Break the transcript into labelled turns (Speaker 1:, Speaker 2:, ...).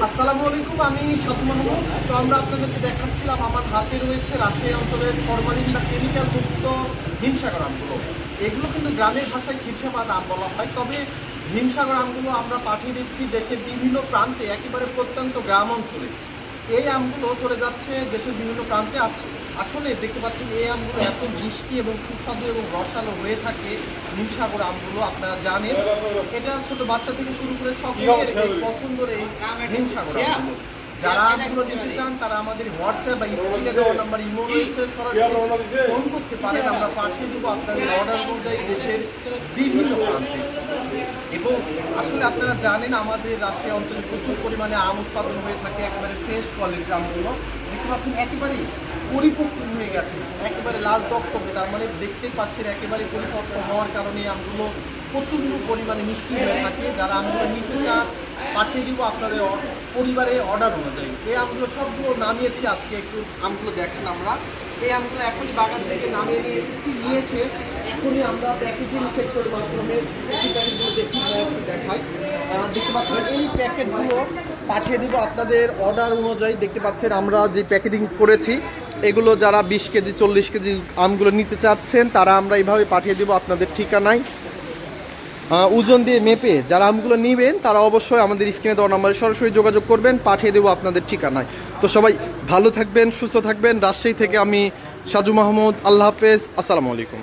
Speaker 1: আসসালামু আলাইকুম, আমি সাতু মাহমুদ তো আমরা আপনাদেরকে দেখাচ্ছিলাম, আমার হাতে রয়েছে রাজশাহী অঞ্চলের ফরমালিন বা কেমিক্যাল মুক্ত হিমসাগর আমগুলো। এগুলো কিন্তু গ্রামের ভাষায় খিরসাবাদ আম বলা হয়। তবে হিমসাগর আমগুলো আমরা পাঠিয়ে দিচ্ছি দেশের বিভিন্ন প্রান্তে, একেবারে প্রত্যন্ত গ্রাম অঞ্চলে। এই আমগুলো চলে যাচ্ছে দেশের বিভিন্ন প্রান্তে আছে আসলে দেখতে পাচ্ছেন এই আমগুলো এত মিষ্টি এবং সুস্বাদু এবং রসালো হয়ে থাকে হিমসাগর আমগুলো আপনারা জানেন। এটা ছোট বাচ্চা থেকে শুরু করে সকলের পছন্দের এই আমগুলো। যারা আমগুলো নিতে চান তারা আমাদের হোয়াটসঅ্যাপ বা স্ক্রিনে দেওয়া নাম্বার ইমো রয়েছে সরাসরি ফোন করতে পারেন আমরা পাঠিয়ে দেবো আপনাদের অর্ডার অনুযায়ী দেশের বিভিন্ন প্রান্তে। এবং আসলে আপনারা জানেন আমাদের রাশিয়া অঞ্চলে প্রচুর পরিমাণে আম উৎপাদন হয়ে থাকে, একেবারে ফ্রেশ কোয়ালিটির আমগুলো। দেখতে পাচ্ছেন, একেবারে পরিপক্ক হয়ে গেছে, একেবারে লাল টকটকে, তার মানে দেখতে পাচ্ছেন একেবারে পরিপক্ক হওয়ার কারণে আমগুলো প্রচণ্ড পরিমাণে মিষ্টি হয়ে থাকে। যারা আমগুলো নিতে চান, পাঠিয়ে দিব আপনাদের পরিবারে অর্ডার অনুযায়ী। এই আমগুলো সবগুলো নামিয়েছি আজকে, একটু আমগুলো দেখেন আমরা। এই আমগুলো এখনই বাগান থেকে নামিয়ে নিয়ে এসেছি, নিয়ে এসে এখনই আমরা প্যাকেজিং সেক্টরের মাধ্যমে এই প্যাকেটগুলো দেখি বা একটু দেখাই আহ, দেখতে পাচ্ছেন এই প্যাকেটগুলো পাঠিয়ে দিব আপনাদের অর্ডার অনুযায়ী। দেখতে পাচ্ছেন আমরা যে প্যাকেটিং করেছি, এগুলো যারা বিশ কেজি, চল্লিশ কেজি আমগুলো নিতে চাচ্ছেন, তারা আমরা এইভাবে পাঠিয়ে দিব আপনাদের ঠিকানায়। ওজন দিয়ে মেপে যারা আমগুলো নেবেন, তারা অবশ্যই আমাদের স্ক্রিনে দেওয়া নাম্বারে সরাসরি যোগাযোগ করবেন, পাঠিয়ে দেবো আপনাদের ঠিকানায়। তো সবাই ভালো থাকবেন, সুস্থ থাকবেন। রাজশাহী থেকে আমি সাজু মাহমুদ, আল্লাহ হাফেজ, আসসালামু আলাইকুম।